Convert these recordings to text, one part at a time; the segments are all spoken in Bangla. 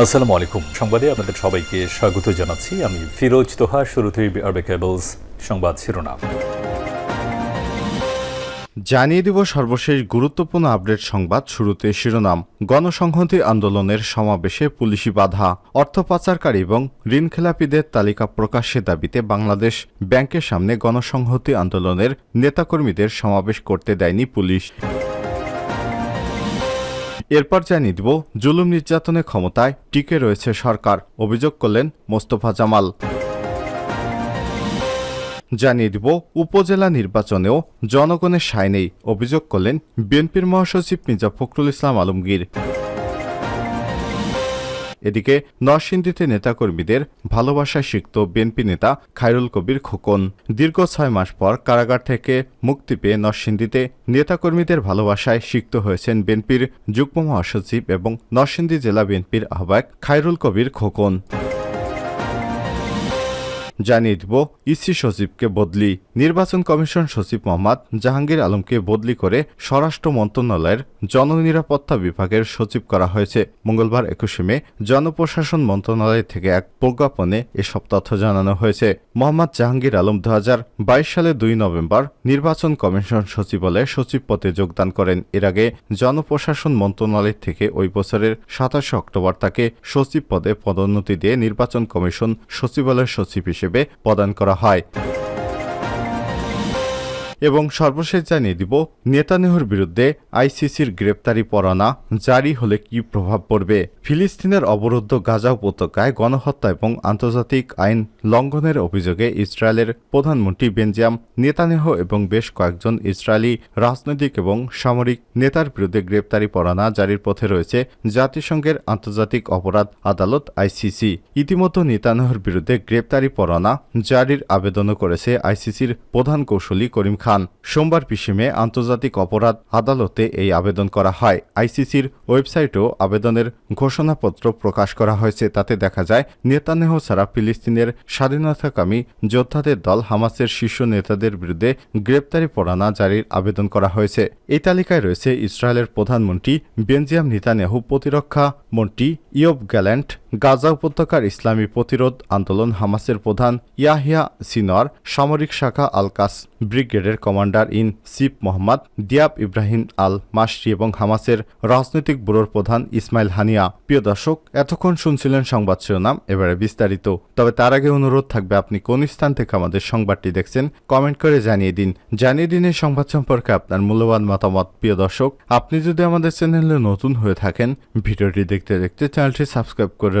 আসসালামু আলাইকুম। সংবাদে আপনাদের সবাইকে স্বাগত জানাচ্ছি। আমি ফিরোজ তোহা, শুরুতেই আরবে কেবলস সংবাদ শিরোনাম। জানিয়ে দিব সর্বশেষ গুরুত্বপূর্ণ আপডেট সংবাদ শুরুতে শিরোনাম। গণসংহতি আন্দোলনের সমাবেশে পুলিশি বাধা, অর্থ পাচারকারী এবং ঋণখেলাপিদের তালিকা প্রকাশের দাবিতে বাংলাদেশ ব্যাংকের সামনে গণসংহতি আন্দোলনের নেতাকর্মীদের সমাবেশ করতে দেয়নি পুলিশ। এরপর জানিয়ে দিব, জুলুম নির্যাতনের ক্ষমতায় টিকে রয়েছে সরকার, অভিযোগ করলেন মোস্তফা জামাল। জানিয়ে দিব, উপজেলা নির্বাচনেও জনগণের সায় নেই, অভিযোগ করলেন বিএনপির মহাসচিব মির্জা ফখরুল ইসলাম আলমগীর। এদিকে নরসিংদীতে নেতাকর্মীদের ভালোবাসায় শিখত বিএনপি নেতা খায়রুল কবির খোকন। দীর্ঘ ছয় মাস পর কারাগার থেকে মুক্তি পেয়ে নরসিংদীতে নেতাকর্মীদের ভালোবাসায় সিক্ত হয়েছেন বিএনপির যুগ্ম মহাসচিব এবং নরসিংদী জেলা বিএনপির আহ্বায়ক খায়রুল কবির খোকন। জানিয়ে দিব, ইসি সচিবকে বদলি, নির্বাচন কমিশন সচিব মোহাম্মদ জাহাঙ্গীর আলমকে বদলি করে স্বরাষ্ট্র মন্ত্রণালয়ের জননিরাপত্তা বিভাগের সচিব করা হয়েছে। মঙ্গলবার একুশে মে জনপ্রশাসন মন্ত্রণালয় থেকে এক প্রজ্ঞাপনে এসব তথ্য জানানো হয়েছে। মোহাম্মদ জাহাঙ্গীর আলম দু হাজার বাইশ সালে দুই নভেম্বর নির্বাচন কমিশন সচিবালয়ে সচিব পদে যোগদান করেন। এর আগে জনপ্রশাসন মন্ত্রণালয় থেকে ওই বছরের সাতাশে অক্টোবর তাকে সচিব পদে পদোন্নতি দিয়ে নির্বাচন কমিশন সচিবালয়ের সচিব হিসেবে প্রদান করা হয়। এবং সর্বশেষ জানিয়ে দিব, নেতানেহুর বিরুদ্ধে আইসিসির গ্রেপ্তারি পরোয়ানা জারি হলে কি প্রভাব পড়বে? ফিলিস্তিনের অবরুদ্ধ গাজা উপত্যকায় গণহত্যা এবং আন্তর্জাতিক আইন লঙ্ঘনের অভিযোগে ইসরায়েলের প্রধানমন্ত্রী বেঞ্জিয়াম নেতানেহ এবং বেশ কয়েকজন ইসরায়েলি রাজনৈতিক এবং সামরিক নেতার বিরুদ্ধে গ্রেপ্তারি পরানা জারির পথে রয়েছে জাতিসংঘের আন্তর্জাতিক অপরাধ আদালত আইসিসি। ইতিমধ্যে নেতানেহর বিরুদ্ধে গ্রেপ্তারি পরানা জারির আবেদনও করেছে আইসিসির প্রধান কৌশলী করিম খান। সোমবার পিসিমে আন্তর্জাতিক অপরাধ আদালতে এই আবেদন করা হয়। আইসিসির ওয়েবসাইটেও আবেদনের ঘোষণাপত্র প্রকাশ করা হয়েছে। তাতে দেখা যায়, নেতানেহ ছাড়া ফিলিস্তিনের স্বাধীনতাকামী যোদ্ধাদের দল হামাসের শীর্ষ নেতাদের বিরুদ্ধে গ্রেপ্তারি পরোয়ানা জারির আবেদন করা হয়েছে। এই তালিকায় রয়েছে ইসরায়েলের প্রধানমন্ত্রী বেনজিয়াম নেতানিয়াহু প্রতিরক্ষা মন্ত্রী ইয়ব গ্যাল্যান্ট গাজা উপত্যকার ইসলামী প্রতিরোধ আন্দোলন হামাসের প্রধান ইয়াহিয়া সিনর, সামরিক শাখা আলকাস ব্রিগেডের কমান্ডার ইন চিফ মোহাম্মদ দিয়াব ইব্রাহিম আল মাসরি এবং হামাসের রাজনৈতিক ব্যুরোর প্রধান ইসমাইল হানিয়া। প্রিয় দর্শক, এতক্ষণ শুনছিলেন সংবাদ শিরোনাম, এবারে বিস্তারিত। তবে তার আগে অনুরোধ থাকবে, আপনি কোন স্থান থেকে আমাদের সংবাদটি দেখছেন, কমেন্ট করে জানিয়ে দিন। জানিয়ে দিন এই সংবাদ সম্পর্কে আপনার মূল্যবান মতামত। প্রিয় দর্শক, আপনি যদি আমাদের চ্যানেলে নতুন হয়ে থাকেন, ভিডিওটি দেখতে দেখতে চ্যানেলটি সাবস্ক্রাইব করে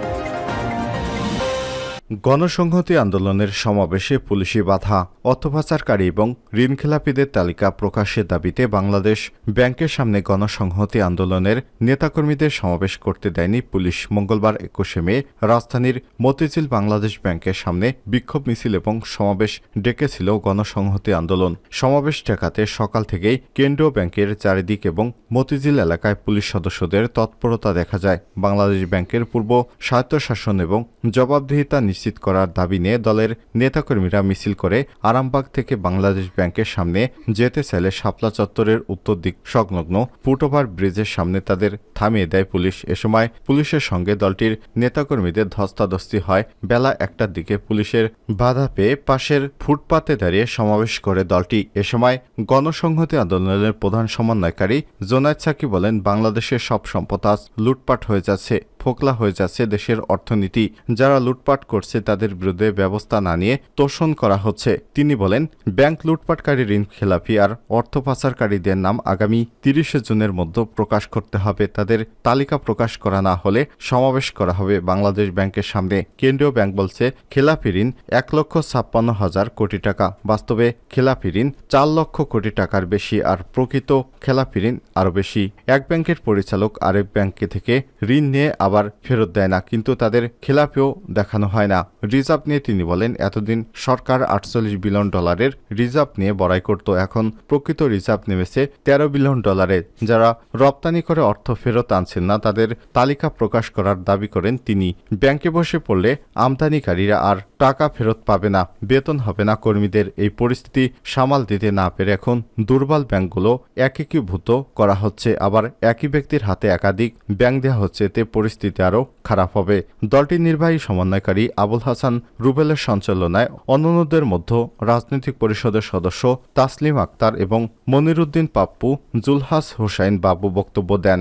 গণসংহতি আন্দোলনের সমাবেশে পুলিশি বাধা অর্থপাচারকারী এবং ঋণখেলাপিদের তালিকা প্রকাশের দাবিতে বাংলাদেশ ব্যাংকের সামনে গণসংহতি আন্দোলনের নেতাকর্মীদের সমাবেশ করতে দেয়নি পুলিশ। মঙ্গলবার একুশে মে রাজধানীর মতিঝিল বাংলাদেশ ব্যাংকের সামনে বিক্ষোভ মিছিল এবং সমাবেশ ডেকেছিল গণসংহতি আন্দোলন। সমাবেশ ঠেকাতে সকাল থেকেই কেন্দ্রীয় ব্যাংকের চারিদিক এবং মতিঝিল এলাকায় পুলিশ সদস্যদের তৎপরতা দেখা যায়। বাংলাদেশ ব্যাংকের পূর্ব স্বায়ত্তশাসন এবং জবাবদিহিতা নিশ্চিত করার দাবি নিয়ে দলের নেতাকর্মীরা মিছিল করে আরামবাগ থেকে বাংলাদেশ ব্যাংকের সামনে যেতে চাইলে শাপলা চত্বরের উত্তর দিক সংলগ্ন ফুটওভার ব্রিজের সামনে তাদের থামিয়ে দেয় পুলিশ। এ সময় পুলিশের সঙ্গে দলটির নেতাকর্মীদের ধস্তাধস্তি হয়। বেলা একটার দিকে পুলিশের বাধা পেয়ে পাশের ফুটপাতে দাঁড়িয়ে সমাবেশ করে দলটি। এ সময় গণসংহতি আন্দোলনের প্রধান সমন্বয়কারী জোনায়দ সাকি বলেন বাংলাদেশের সব সম্পদ আজ লুটপাট হয়ে যাচ্ছে। ফোকলা হয়ে যাচ্ছে দেশের অর্থনীতি। যারা লুটপাট করছে তাদের বিরুদ্ধে ব্যবস্থা না নিয়ে তোষণ করা হচ্ছে। তিনি বলেন, ব্যাংক লুটপাটকারী ঋণ খেলাপি আর অর্থ পাচারকারীদের নাম আগামী তিরিশে জুনের মধ্যে প্রকাশ করতে হবে। তাদের তালিকা প্রকাশ করা না হলে সমাবেশ করা হবে বাংলাদেশ ব্যাংকের সামনে। কেন্দ্রীয় ব্যাংক বলছে, খেলাপি ঋণ এক লক্ষ ছাপ্পান্ন হাজার কোটি টাকা। বাস্তবে খেলাপি ঋণ চার লক্ষ কোটি টাকার বেশি আর প্রকৃত খেলাপি ঋণ আরও বেশি। এক ব্যাংকের পরিচালক আরেক ব্যাংকে থেকে ঋণ নিয়ে আবার ফেরত দেয় না, কিন্তু তাদের খেলাপেও দেখানো হয় না। রিজার্ভ নিয়ে তিনি বলেন, এতদিন সরকার আটচল্লিশ বিলিয়ন ডলারের রিজার্ভ নিয়ে বড়াই করত, এখন প্রকৃত রিজার্ভ নেমেছে তেরো বিলিয়ন ডলারে। যারা রপ্তানি করে অর্থ ফেরত আনছেন না, তাদের তালিকা প্রকাশ করার দাবি করেন তিনি। ব্যাংকে বসে পড়লে আমদানিকারীরা আর টাকা ফেরত পাবে না, বেতন হবে না কর্মীদের। এই পরিস্থিতি সামাল দিতে না পেরে এখন দুর্বল ব্যাংকগুলো একীভূত করা হচ্ছে। আবার একই ব্যক্তির হাতে একাধিক ব্যাংক দেওয়া হচ্ছে, এতে পরিস্থিতি আরও খারাপ হবে। দলটির নির্বাহী সমন্বয়কারী আবুল হাসান রুবেলের সঞ্চালনায় অন্যান্যদের মধ্যে রাজনৈতিক পরিষদের সদস্য তাসলিম আক্তার এবং মনিরুদ্দিন পাপ্পু, জুলহাস হোসাইন বাবু বক্তব্য দেন।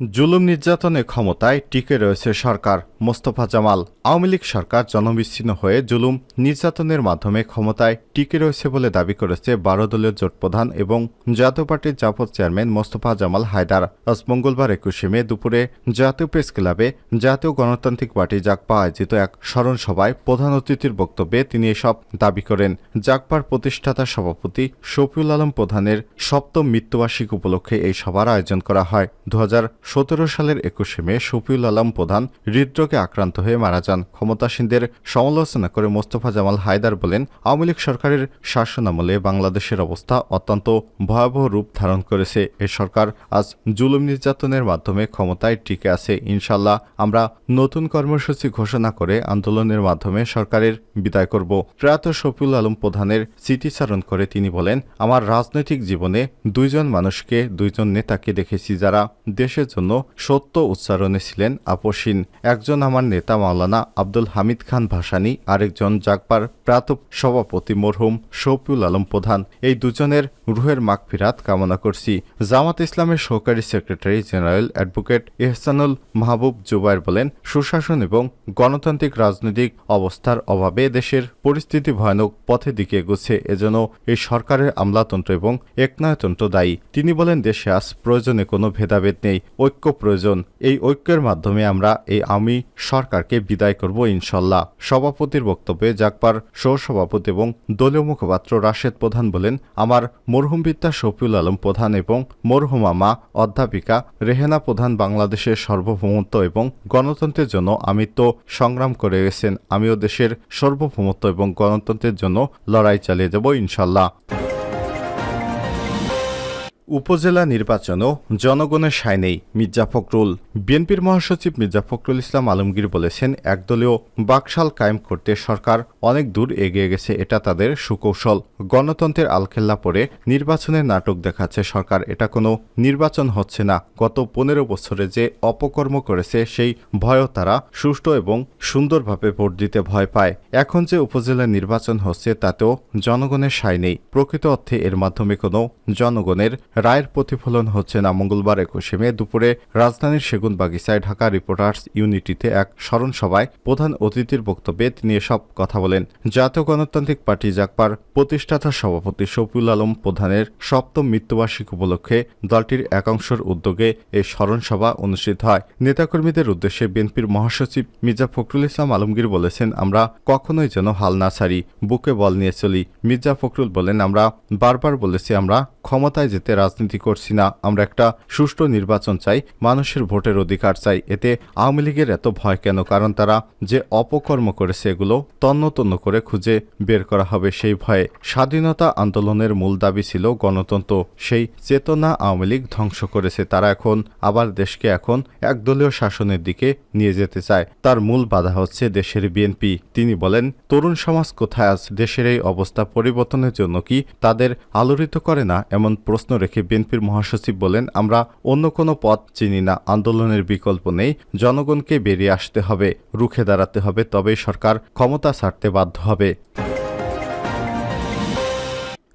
জুলুম নির্যাতনে ক্ষমতায় টিকে রয়েছে সরকার। মোস্তফা জামাল, আওয়ামী লীগ সরকার জনবিচ্ছিন্ন হয়ে জুলুম নির্যাতনের মাধ্যমে ক্ষমতায় টিকে রয়েছে বলে দাবি করেছে বারো দলীয় জোট প্রধান এবং জাতীয় পার্টির জাপদ চেয়ারম্যান মোস্তফা জামাল হায়দার। আজ মঙ্গলবার একুশে মে দুপুরে জাতীয় প্রেস ক্লাবে জাতীয় গণতান্ত্রিক পার্টি জাকপা আয়োজিত এক স্মরণ সভায় প্রধান অতিথির বক্তব্যে তিনি এসব দাবি করেন। জাকপার প্রতিষ্ঠাতা সভাপতি শফিউল আলম প্রধানের সপ্তম মৃত্যুবার্ষিকী উপলক্ষে এই সভার আয়োজন করা হয়। দু হাজার সতেরো সালের একুশে মে শফিউল আলম প্রধান হৃদরোগে আক্রান্ত হয়ে মারা যান। ক্ষমতাসীনদের সমালোচনা করে মোস্তফা জামাল হায়দার বলেন, আওয়ামী লীগ সরকারের শাসনামলে বাংলাদেশের অবস্থা অত্যন্ত ভয়াবহ রূপ ধারণ করেছে। এ সরকার আজ জুলুম নির্যাতনের মাধ্যমে ক্ষমতায় টিকে আছে। ইনশাল্লাহ আমরা নতুন কর্মসূচি ঘোষণা করে আন্দোলনের মাধ্যমে সরকারের বিদায় করব। প্রয়াত শফিউল আলম প্রধানের স্মৃতিচারণ করে তিনি বলেন, আমার রাজনৈতিক জীবনে দুইজন মানুষকে, দুইজন নেতাকে দেখেছি যারা দেশের জন্য সত্য উচ্চারণে ছিলেন আপসীন। একজন আমার নেতা মাওলানা আব্দুল হামিদ খান ভাসানী, আরেকজন জাগপার প্রাত সভাপতি মরহুম শফিউল আলম প্রধান। এই দুজনের রুহের মাগফিরাত কামনা করছি। জামাত ইসলামের সহকারী secretary general advocate Ehsanul Mahbub Zubair বলেন, সুশাসন এবং গণতান্ত্রিক রাজনৈতিক অবস্থার অভাবে দেশের পরিস্থিতি ভয়ানক পথে দিকে এগোচ্ছে। এজন্য এই সরকারের আমলাতন্ত্র এবং একনায়তন্ত্র দায়ী। তিনি বলেন, দেশে আজ প্রয়োজনে কোনো ভেদাভেদ নেই। ঐক্য প্রয়োজন। এই ঐক্যের মাধ্যমে আমরা এই আমি সরকারকে বিদায় করব ইনশাল্লাহ। সভাপতির বক্তব্যে জাকপার সহসভাপতি এবং দলীয় মুখপাত্র রাশেদ প্রধান বলেন, আমার মরহুম বিদ্যা শফিউল আলম প্রধান এবং মরহুমা মা অধ্যাপিকা রেহেনা প্রধান বাংলাদেশের সার্বভৌমত্ব এবং গণতন্ত্রের জন্য আমি তো সংগ্রাম করে গেছেন। আমিও দেশের সার্বভৌমত্ব এবং গণতন্ত্রের জন্য লড়াই চালিয়ে যাব ইনশাল্লাহ। উপজেলা নির্বাচনও জনগণের সায় নেই মির্জা ফখরুল। বিএনপির মহাসচিব মির্জা ফখরুল ইসলাম আলমগীর বলেছেন, একদলীয় বাকশাল কায়েম করতে সরকার অনেক দূর এগিয়ে গেছে, এটা তাদের সুকৌশল। গণতন্ত্রের আলখেল্লা পরে নির্বাচনের নাটক দেখাচ্ছে সরকার, এটা কোনো নির্বাচন হচ্ছে না। গত পনেরো বছরে যে অপকর্ম করেছে, সেই ভয়ও তারা সুষ্ঠু এবং সুন্দরভাবে ভোট দিতে ভয় পায়। এখন যে উপজেলা নির্বাচন হচ্ছে, তাতেও জনগণের সায় নেই। প্রকৃত অর্থে এর মাধ্যমে কোনো জনগণের রায়ের প্রতিফলন হচ্ছে না। মঙ্গলবার একুশে মে দুপুরে রাজধানীর সেগুন বাগিচায় ঢাকা রিপোর্টার্স ইউনিটিতে এক স্মরণ সভায় প্রধান অতিথির বক্তব্যে তিনি এসব কথা বলেন। জাতীয় গণতান্ত্রিক পার্টি জাকপার প্রতিষ্ঠাতা সভাপতি শফিউল আলম প্রধানের সপ্তম মৃত্যুবার্ষিকী উপলক্ষে দলটির একাংশের উদ্যোগে এই স্মরণ সভা অনুষ্ঠিত হয়। নেতাকর্মীদের উদ্দেশ্যে বিএনপির মহাসচিব মির্জা ফখরুল ইসলাম আলমগীর বলেছেন, আমরা কখনোই যেন হাল না ছাড়ি, বুকে বল নিয়ে চলি। মির্জা ফখরুল বলেন, আমরা বারবার বলেছি, আমরা ক্ষমতায় যেতে রাজনীতি করছি না, আমরা একটা সুষ্ঠু নির্বাচন চাই, মানুষের ভোটের অধিকার চাই, এতে আওয়ামী লীগের এত ভয় কেন? কারণ তারা যে অপকর্ম করেছে এগুলো তন্ন তন্ন করে খুঁজে বের করা হবে সেই ভয়ে। স্বাধীনতা আন্দোলনের মূল দাবি ছিল গণতন্ত্র, সেই চেতনা আওয়ামী লীগ ধ্বংস করেছে, তারা এখন আবার দেশকে এখন একদলীয় শাসনের দিকে নিয়ে যেতে চায়। তার মূল বাধা হচ্ছে দেশের বিএনপি। তিনি বলেন, তরুণ সমাজ কোথায় আজ দেশের এই অবস্থা পরিবর্তনের জন্য কি তাদের আলোড়িত করে না? এমন প্রশ্ন রেখে বিএনপির মহাসচিব বলেন, আমরা অন্য কোনো পথ চিনি না, আন্দোলনের বিকল্প নেই, জনগণকে বেরিয়ে আসতে হবে, রুখে দাঁড়াতে হবে তবে সরকার ক্ষমতা ছাড়তে বাধ্য হবে।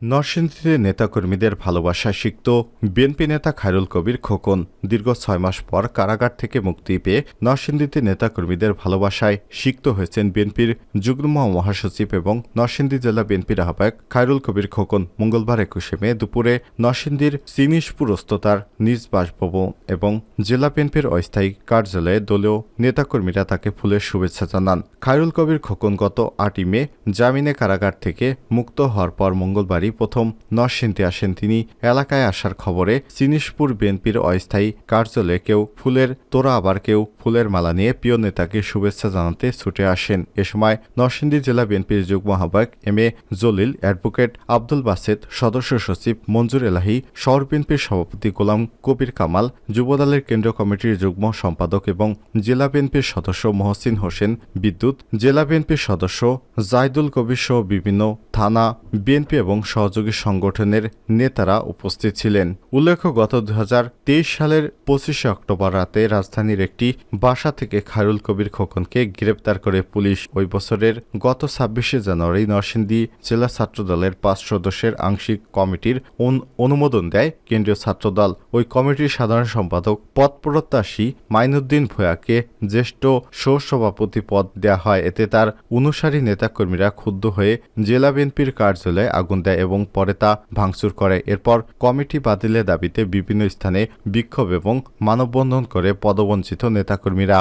নরসিংদীতে নেতাকর্মীদের ভালোবাসা শিখত বিএনপি নেতা খায়রুল কবির খোকন দীর্ঘ ছয় মাস পর কারাগার থেকে মুক্তি পেয়ে নরসিংদীতে নেতাকর্মীদের ভালোবাসায় সিক্ত হয়েছেন বিএনপির যুগ্ম মহাসচিব এবং নরসিংদী জেলা বিএনপির আহ্বায়ক খায়রুল কবির খোকন মঙ্গলবার একুশে মে দুপুরে নরসিংদীর সিনিশপুরস্থ তার নিজ বাসভবন এবং জেলা বিএনপির অস্থায়ী কার্যালয়ে দলীয় নেতাকর্মীরা তাকে ফুলের শুভেচ্ছা জানান। খায়রুল কবির খোকন গত আটই মে জামিনে কারাগার থেকে মুক্ত হওয়ার পর মঙ্গলবারই গ্রেপ্তারি প্রথম নরসিংদী আসেন তিনি। এলাকায় আসার খবরে সিনিসপুর বিএনপির অস্থায়ী কার্যালয়ে কেউ ফুলের তোরা আবার কেউ ফুলের মালা নিয়ে প্রিয় নেতাকে শুভেচ্ছা জানাতে ছুটে আসেন। এ সময় নরসিংদী জেলা বিএনপির যুগ্ম আহ্বায়ক M A Jalil, advocate Abdul Based, সদস্য সচিব মঞ্জুর এলাহি শহর বিএনপির সভাপতি গোলাম কবির কামাল, যুবদলের কেন্দ্রীয় কমিটির যুগ্ম সম্পাদক এবং জেলা বিএনপির সদস্য মহসিন হোসেন বিদ্যুৎ, জেলা বিএনপির সদস্য জাইদুল কবির সহ বিভিন্ন থানা, বিএনপি এবং সহযোগী সংগঠনের নেতারা উপস্থিত ছিলেন। উল্লেখ্য, গত দু হাজার তেইশ সালের পঁচিশে অক্টোবর রাতে রাজধানীর একটি বাসা থেকে খায়রুল কবির খোকনকে গ্রেপ্তার করে পুলিশ। ওই বছরের গত ছাব্বিশে জানুয়ারি নরসিংদী জেলা ছাত্রদলের পাঁচ সদস্যের আংশিক কমিটির অনুমোদন দেয় কেন্দ্রীয় ছাত্রদল। ওই কমিটির সাধারণ সম্পাদক পদ প্রত্যাশী মাইনুদ্দিন ভূয়াকে জ্যেষ্ঠ সহসভাপতি পদ দেয়া হয়। এতে তার অনুসারী নেতাকর্মীরা ক্ষুব্ধ হয়ে জেলা বিএনপির কার্যালয়ে আগুন দেয় এবং পরে তা ভাঙচুর করে। এরপর কমিটি বাতিলের দাবিতে বিভিন্ন স্থানে বিক্ষোভ এবং মানববন্ধন করে পদবঞ্চিত নেতাকর্মীরা।